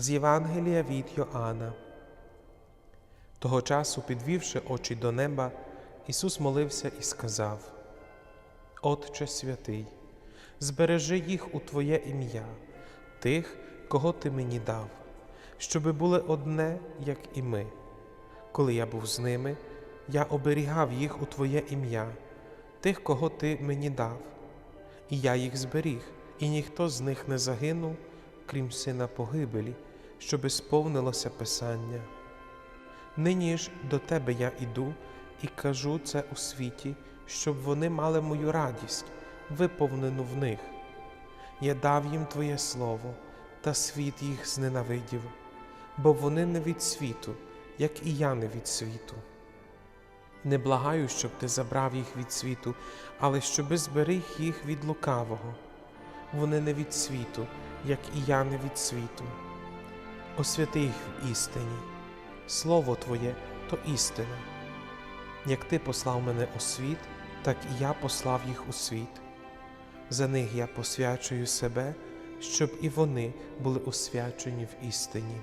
З Євангелія від Йоанна. Того часу, підвівши очі до неба, Ісус молився і сказав: Отче святий, збережи їх у Твоє ім'я, тих, кого Ти мені дав, щоби були одне, як і ми. Коли я був з ними, я оберігав їх у Твоє ім'я, тих, кого Ти мені дав, і я їх зберіг, і ніхто з них не загинув, крім сина погибелі, щоби сповнилося Писання. Нині ж до Тебе я іду і кажу це у світі, щоб вони мали мою радість, виповнену в них. Я дав їм Твоє Слово, та світ їх зненавидів, бо вони не від світу, як і я не від світу. Не благаю, щоб ти забрав їх від світу, але щоби зберіг їх від лукавого. Вони не від світу, як і я не від світу. Освяти їх в істині. Слово Твоє то істина. Як Ти послав мене у світ, так і я послав їх у світ. За них я посвячую себе, щоб і вони були освячені в істині.